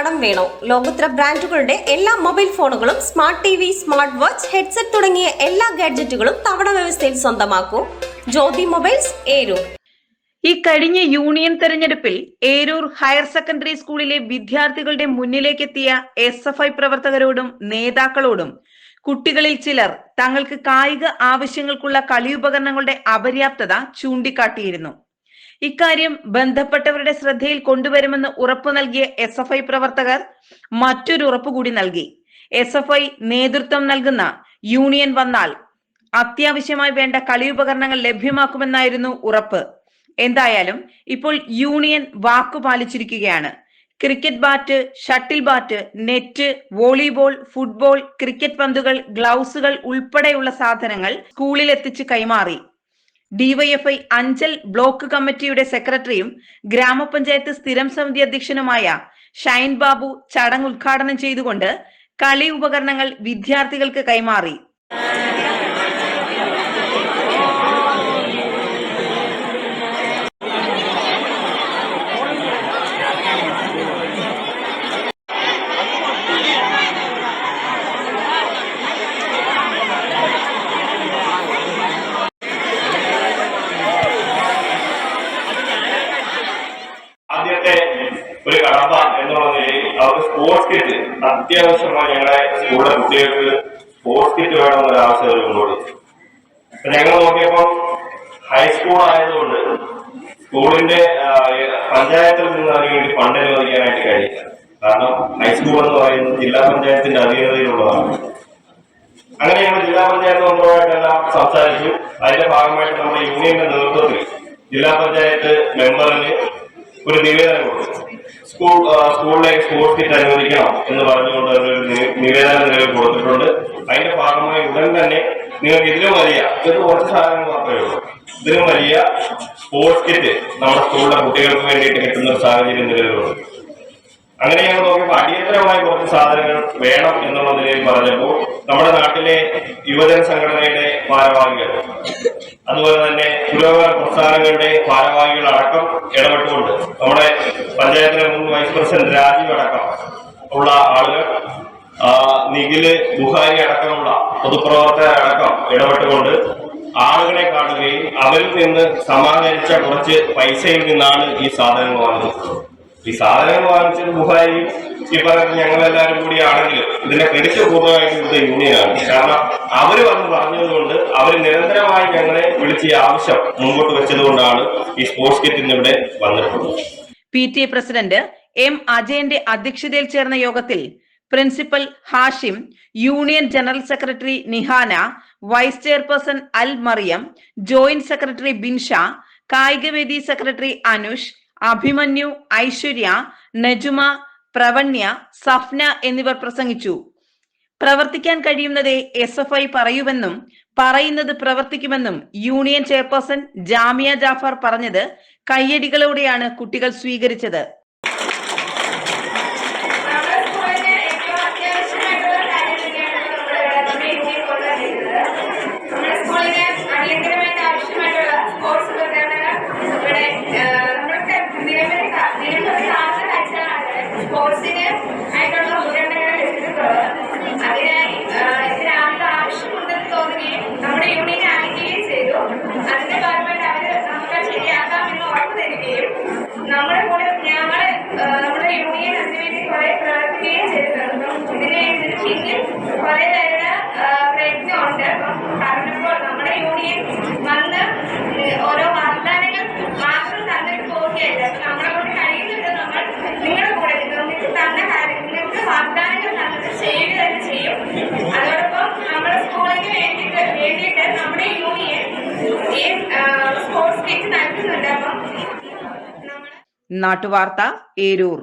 കടം വേണോ? ലോകോത്തര ബ്രാൻഡുകളുടെ എല്ലാ മൊബൈൽ ഫോണുകളും smart T V smart watch headset തുടങ്ങിയ എല്ലാ ഗാഡ്ജറ്റുകളും തവണ വ്യവസ്ഥയിൽ സ്വന്തമാക്കൂ. ജ്യോതി മൊബൈൽസ് ഏരൂർ. ഈ കഴിഞ്ഞ യൂണിയൻ തെരഞ്ഞെടുപ്പിൽ ഏരൂർ ഹയർ സെക്കൻഡറി സ്കൂളിലെ വിദ്യാർത്ഥികളുടെ മുന്നിലേക്കെത്തിയ എസ് എഫ് ഐ പ്രവർത്തകരോടും നേതാക്കളോടും കുട്ടികളിൽ ചിലർ തങ്ങൾക്ക് കായിക ആവശ്യങ്ങൾക്കുള്ള കളിയുപകരണങ്ങളുടെ അപര്യാപ്തത ചൂണ്ടിക്കാട്ടിയിരുന്നു. ഇക്കാര്യം ബന്ധപ്പെട്ടവരുടെ ശ്രദ്ധയിൽ കൊണ്ടുവരുമെന്ന് ഉറപ്പു നൽകിയ എസ് എഫ് ഐ പ്രവർത്തകർ മറ്റൊരു ഉറപ്പ് കൂടി നൽകി. എസ് എഫ് ഐ നേതൃത്വം നൽകുന്ന യൂണിയൻ വന്നാൽ അത്യാവശ്യമായി വേണ്ട കളി ഉപകരണങ്ങൾ ലഭ്യമാക്കുമെന്നായിരുന്നു ഉറപ്പ്. എന്തായാലും ഇപ്പോൾ യൂണിയൻ വാക്കു പാലിച്ചിരിക്കുകയാണ്. Cricket bat shuttle bat net volleyball football cricket പന്തുകൾ ഗ്ലൗസുകൾ ഉൾപ്പെടെയുള്ള സാധനങ്ങൾ സ്കൂളിൽ എത്തിച്ച് കൈമാറി. ഡിവൈഎഫ്ഐ അഞ്ചൽ ബ്ലോക്ക് കമ്മിറ്റിയുടെ സെക്രട്ടറിയും ഗ്രാമപഞ്ചായത്ത് സ്ഥിരം സമിതി അധ്യക്ഷനുമായ ഷൈൻ ബാബു ചടങ്ങ് ഉദ്ഘാടനം ചെയ്തുകൊണ്ട് കളി ഉപകരണങ്ങൾ വിദ്യാർത്ഥികൾക്ക് കൈമാറി ആദ്യത്തെ ഒരു കടമ്പ എന്നുള്ള നിലയിൽ അവർക്ക് സ്പോർട്സ് കിറ്റ് അത്യാവശ്യമായി ഞങ്ങളുടെ സ്കൂളിലെ കുട്ടികൾക്ക് സ്പോർട്സ് കിറ്റ് വേണമെന്നൊരു ആവശ്യം വരുമ്പോഴും ഞങ്ങൾ നോക്കിയപ്പോൾ ഹൈസ്കൂൾ ആയതുകൊണ്ട് സ്കൂളിന്റെ പഞ്ചായത്തിൽ നിന്ന് അതിനു വേണ്ടി ഫണ്ട് അനുവദിക്കാനായിട്ട് കഴിയില്ല കാരണം ഹൈസ്കൂൾ എന്ന് പറയുന്നത് ജില്ലാ പഞ്ചായത്തിന്റെ അധീനതയിലുള്ളതാണ്. അങ്ങനെ ഞങ്ങൾ ജില്ലാ പഞ്ചായത്ത് മെമ്പറുമായിട്ടെല്ലാം സംസാരിച്ചു. അതിന്റെ ഭാഗമായിട്ട് നമ്മുടെ യൂണിയന്റെ നേതൃത്വത്തിൽ ജില്ലാ പഞ്ചായത്ത് മെമ്പറിന് ഒരു നിവേദനം കൊടുത്തു. സ്കൂൾ സ്കൂളിലെ സ്പോർട്സ് കിറ്റ് അനുവദിക്കണം എന്ന് പറഞ്ഞുകൊണ്ട് നിവേദനം നിലവിൽ കൊടുത്തിട്ടുണ്ട്. അതിന്റെ ഭാഗമായി ഉടൻ തന്നെ നിങ്ങൾക്ക് ഇതിലും വലിയ ഇത് കുറച്ച് സാധനങ്ങൾ മാത്രമേ ഉള്ളൂ. ഇതിലും വലിയ സ്പോർട്സ് കിറ്റ് നമ്മുടെ സ്കൂളിലെ കുട്ടികൾക്ക് വേണ്ടിയിട്ട് കിട്ടുന്ന സാഹചര്യം നിലവിലുണ്ട്. അങ്ങനെ ഞങ്ങൾ നോക്കിയപ്പോൾ അടിയന്തരമായി കുറച്ച് സാധനങ്ങൾ വേണം എന്നുള്ള നിലയിൽ പറഞ്ഞപ്പോൾ നമ്മുടെ നാട്ടിലെ യുവജന സംഘടനയുടെ ഭാരവാഹികൾ അതുപോലെ തന്നെ പുരോഗമന പ്രസ്ഥാനങ്ങളുടെ ഭാരവാഹികൾ അടക്കം ഇടപെട്ടുകൊണ്ട് നമ്മുടെ പഞ്ചായത്തിലെ മുൻ വൈസ് പ്രസിഡന്റ് രാജീവ് അടക്കം ഉള്ള ആളുകൾ നിഖിൽ ബുഹാരി അടക്കമുള്ള പൊതുപ്രവർത്തകരടക്കം ഇടപെട്ടുകൊണ്ട് ആളുകളെ കാണുകയും അവരിൽ നിന്ന് സമാഹരിച്ച കുറച്ച് പൈസയിൽ നിന്നാണ് ഈ സാധനങ്ങൾ വാങ്ങുന്നത് ഈ സാധനങ്ങൾ വാങ്ങിച്ചത് ബുഹാരി ഈ പറഞ്ഞ ഞങ്ങളെല്ലാവരും കൂടിയാണെങ്കിലും ഇതിന്റെ ക്രെഡിറ്റ് പൂർണമായിട്ട് ഇത് യൂണിയനാണ്. കാരണം അവർ വന്ന് പറഞ്ഞതുകൊണ്ട് അവർ നിരന്തരമായി ഞങ്ങളെ വിളിച്ച് ഈ ആവശ്യം മുമ്പോട്ട് വെച്ചതുകൊണ്ടാണ് ഈ സ്പോർട്സ് കിറ്റ് ഇന്നിവിടെ വന്നിട്ടുള്ളത്. പി ടി പ്രസിഡന്റ് എം അജയന്റെ അധ്യക്ഷതയിൽ ചേർന്ന യോഗത്തിൽ principal Hashim union general secretary Nihana vice chairperson Al Mariyam joint secretary Binsha കായികവേദി secretary Anush Abhimanyu Aishwarya Najuma Pravanya Safna എന്നിവർ പ്രസംഗിച്ചു. പ്രവർത്തിക്കാൻ കഴിയുന്നതേ എസ് എഫ് ഐ പറയുമെന്നും പറയുന്നത് പ്രവർത്തിക്കുമെന്നും യൂണിയൻ ചെയർപേഴ്സൺ ജാമിയ ജാഫർ പറഞ്ഞത് കയ്യടികളോടെയാണ് കുട്ടികൾ സ്വീകരിച്ചത്. നാട്ടുവാർത്ത ഏരൂർ